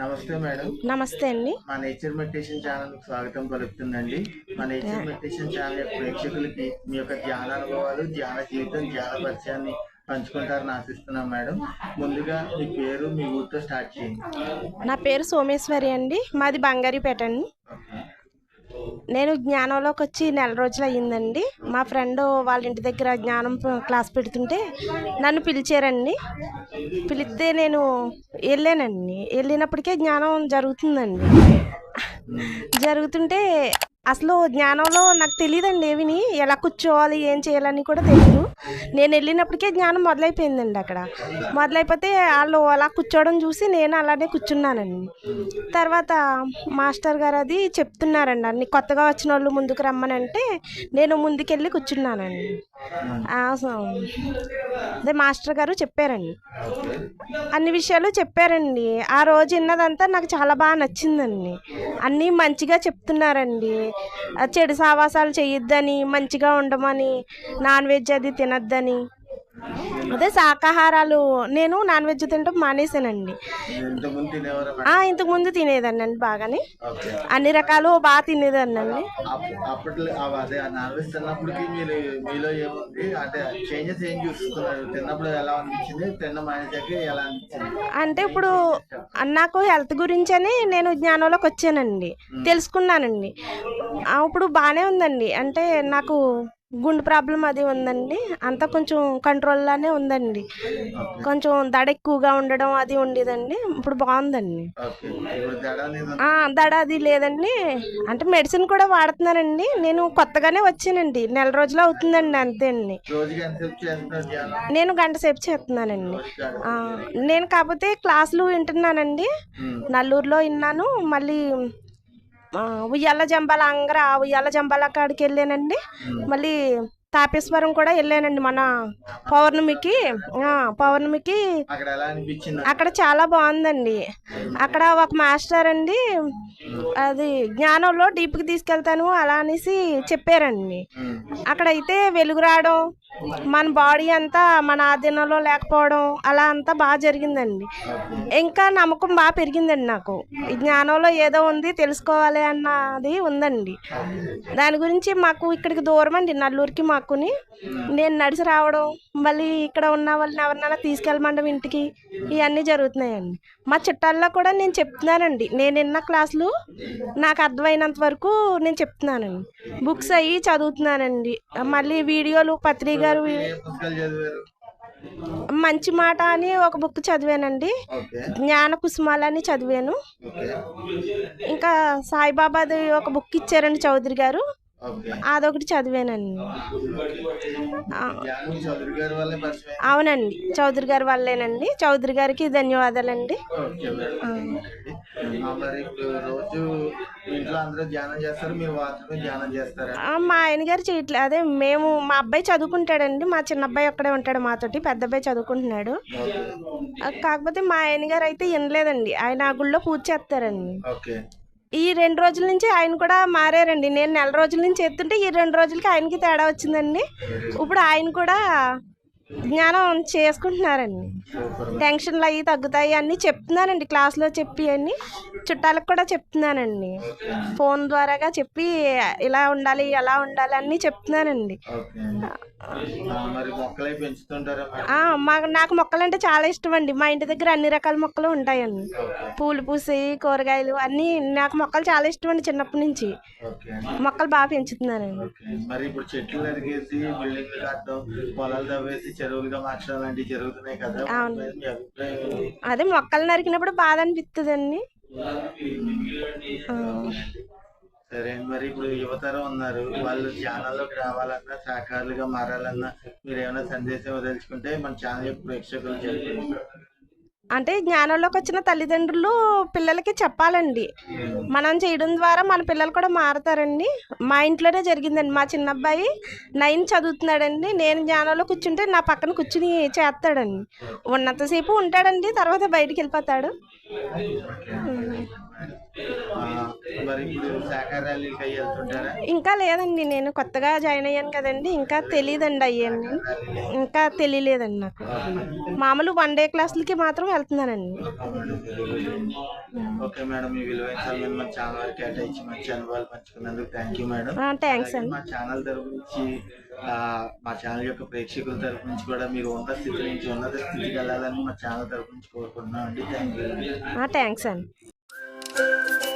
నమస్తే మేడం. నమస్తే అండి. మా నేచర్ మెడిటేషన్ ఛానల్ స్వాగతం పలుకుతుందండి. మా నేచర్ మెడిటేషన్ ఛానల్ యొక్క ప్రేక్షకులకి మీ యొక్క ధ్యాన అనుభవాలు ధ్యాన జీవితం ధ్యాన పరిచయాన్ని పంచుకుంటారని ఆశిస్తున్నాం మేడం. ముందుగా మీ పేరు మీ ఊరితో స్టార్ట్ చేయండి. నా పేరు సోమేశ్వరి అండి. మాది బంగారీపేట అండి. నేను జ్ఞానంలోకి వచ్చి నెల రోజులు అయ్యిందండి మా ఫ్రెండ్ వాళ్ళ ఇంటి దగ్గర జ్ఞానం క్లాస్ పెడుతుంటే నన్ను పిలిచారండి. పిలిస్తే నేను వెళ్ళానండి వెళ్ళినప్పటికే జ్ఞానం జరుగుతుందండి. జరుగుతుంటే అసలు జ్ఞానంలో నాకు తెలియదండి ఏవిని. ఎలా కూర్చోవాలి ఏం చేయాలని కూడా తెలియదు నేను వెళ్ళినప్పటికే జ్ఞానం మొదలైపోయిందండి అక్కడ. మొదలైపోతే వాళ్ళు అలా కూర్చోవడం చూసి నేను అలానే కూర్చున్నానండి. తర్వాత మాస్టర్ గారు అది చెప్తున్నారండి. అన్ని కొత్తగా వచ్చిన వాళ్ళు ముందుకు రమ్మనంటే నేను ముందుకెళ్ళి కూర్చున్నానండి. అదే మాస్టర్ గారు చెప్పారండి. అన్ని విషయాలు చెప్పారండి. ఆ రోజు విన్నదంతా నాకు చాలా బాగా నచ్చిందండి. అన్నీ మంచిగా చెప్తున్నారండి. చెడు సావాసాలు చేయొద్దని మంచిగా ఉండమని నాన్ వెజ్ అది తినొద్దని. అదే శాకాహారాలు. నేను నాన్ వెజ్ తినడం మానేశానండి మీరు ఇంతకుముందు తినేదాన్ని అండి బాగానే. అన్ని రకాలు బాగా తినేదాన్ని అండి అంటే ఇప్పుడు నాకు హెల్త్ గురించని నేను జ్ఞానంలోకి వచ్చానండి. తెలుసుకున్నానండి. ఇప్పుడు బాగానే ఉందండి. అంటే నాకు గుండె ప్రాబ్లం అది ఉందండి. అంతా కొంచెం కంట్రోల్లోనే ఉందండి. కొంచెం దడ ఎక్కువగా ఉండడం అది ఉండేదండి. ఇప్పుడు బాగుందండి. దడ అది లేదండి. అంటే మెడిసిన్ కూడా వాడుతున్నానండి. నేను కొత్తగానే వచ్చానండి. నెల రోజులు అవుతుందండి అంతే అండి. నేను గంట సేపు చేస్తున్నానండి. నేను కాకపోతే క్లాసులు వింటున్నానండి. నల్లూరులో విన్నాను. మళ్ళీ ఉయ్యాల జంబాల అంగర ఉయ్యాల జంబాల కాడికి వెళ్ళానండి. మళ్ళీ తాపేశ్వరం కూడా వెళ్ళానండి మన పౌర్ణమికి. పౌర్ణమికి అక్కడ చాలా బాగుందండి. అక్కడ ఒక మాస్టర్ అండి అది జ్ఞానంలో డీప్కి తీసుకెళ్తాను అలా అనేసి చెప్పారండి. అక్కడైతే వెలుగు రావడం మన బాడీ అంతా మన ఆధీనంలో లేకపోవడం అలా అంతా బాగా జరిగిందండి. ఇంకా నమ్మకం బాగా పెరిగిందండి నాకు. ఈ జ్ఞానంలో ఏదో ఉంది తెలుసుకోవాలి అన్నది ఉందండి. దాని గురించి మాకు ఇక్కడికి దూరం అండి నల్లూరుకి మాకుని. నేను నడిచి రావడం మళ్ళీ ఇక్కడ ఉన్న వాళ్ళని ఎవరినైనా తీసుకెళ్ళమండం ఇంటికి ఇవన్నీ జరుగుతున్నాయండి. మా చుట్టాల్లో కూడా నేను చెప్తున్నానండి. నేను విన్న క్లాసులు నాకు అర్థమైనంత వరకు నేను చెప్తున్నానండి. బుక్స్ అయ్యి చదువుతున్నానండి. మళ్ళీ వీడియోలు పత్రిక గారు మంచి మాట అని ఒక బుక్ చదివానండి. జ్ఞాన కుసుమాలని చదివాను. ఇంకా సాయిబాబాది ఒక బుక్ ఇచ్చారండి చౌదరి గారు. అదొకటి చదివానండి. అవునండి. చౌదరి గారి వల్లేనండి. చౌదరి గారికి ధన్యవాదాలండి. మా ఆయన గారు చేయట్లేదు అదే మేము మా అబ్బాయి చదువుకుంటాడండి. మా చిన్న అబ్బాయి ఒక్కడే ఉంటాడు మాతోటి. పెద్ద అబ్బాయి చదువుకుంటున్నాడు. కాకపోతే మా ఆయన గారు అయితే వినలేదండి. ఆయన ఆ గుళ్ళో పూజ చేస్తారండి. ఓకే. ఈ రెండు రోజుల నుంచి ఆయన కూడా మారారండి. నేను నెల రోజుల నుంచి ఎత్తుంటే ఈ రెండు రోజులకి ఆయనకి తేడా వచ్చిందండి. ఇప్పుడు ఆయన కూడా జ్ఞానం చేసుకుంటున్నారండి. టెన్షన్లు అవి తగ్గుతాయి అన్నీ చెప్తున్నానండి క్లాస్లో చెప్పి అన్ని. చుట్టాలకు కూడా చెప్తున్నానండి. ఫోన్ ద్వారాగా చెప్పి ఇలా ఉండాలి ఎలా ఉండాలి అన్నీ చెప్తున్నానండి. మొక్కలై మాకు నాకు మొక్కలంటే చాలా ఇష్టం అండి మా ఇంటి దగ్గర అన్ని రకాల మొక్కలు ఉంటాయండి. పూలు పూసి కూరగాయలు అన్నీ నాకు మొక్కలు చాలా ఇష్టం అండి చిన్నప్పటి నుంచి. మొక్కలు బాగా పెంచుతున్నానండి. మరి ఇప్పుడు చెట్లు నరికేసి బిల్డింగ్లు కట్టడం పొలాలు తవ్వేసి చెరువులుగా మార్చడం లాంటివి జరుగుతున్నాయి కదా? అదే మొక్కలు నరికినప్పుడు బాధ అనిపిస్తుందండి ఆ, సరే అండి. మరి ఇప్పుడు యువతరం ఉన్నారు వాళ్ళు ఛానల్లోకి రావాలన్నా సహకారులుగా మారాలన్నా మీరు ఏమైనా సందేశం వదలుచుకుంటే మన ఛానల్ యొక్క ప్రేక్షకులు చెప్పండి అంటే జ్ఞానంలోకి వచ్చిన తల్లిదండ్రులు పిల్లలకి చెప్పాలండి. మనం చేయడం ద్వారా మన పిల్లలు కూడా మారుతారండి. మా ఇంట్లోనే జరిగిందండి. మా చిన్న అబ్బాయి నైన్ చదువుతున్నాడండి. నేను జ్ఞానంలో కూర్చుంటే నా పక్కన కూర్చుని చేస్తాడండి. ఉన్నంతసేపు ఉంటాడండి తర్వాత బయటికి వెళ్ళిపోతాడు. ఇంకా లేదండి నేను కొత్తగా జాయిన్ అయ్యాను కదండి ఇంకా తెలియదండి అయ్యాను ఇంకా తెలియలేదండి నాకు. మామూలు వన్ డే క్లాసులకి మాత్రం వెళ్తున్నానండి. ఓకే మేడం మీ విలువైన సమయం మన ఛానల్ వారికి కేటాయించి మంచి అనుభవాలు పంచుకున్నందుకు థ్యాంక్ యూ మేడం. థ్యాంక్స్ అండి. మా ఛానల్ తరపు నుంచి ఆ, మా ఛానల్ యొక్క ప్రేక్షకుల తరపు నుంచి కూడా మీరు ఉన్నత స్థితి నుంచి ఉన్నత స్థితికి వెళ్ళాలని మా ఛానల్ తరపు నుంచి కోరుకుంటున్నాం అండి థ్యాంక్ యూ థ్యాంక్స్ అండి. Música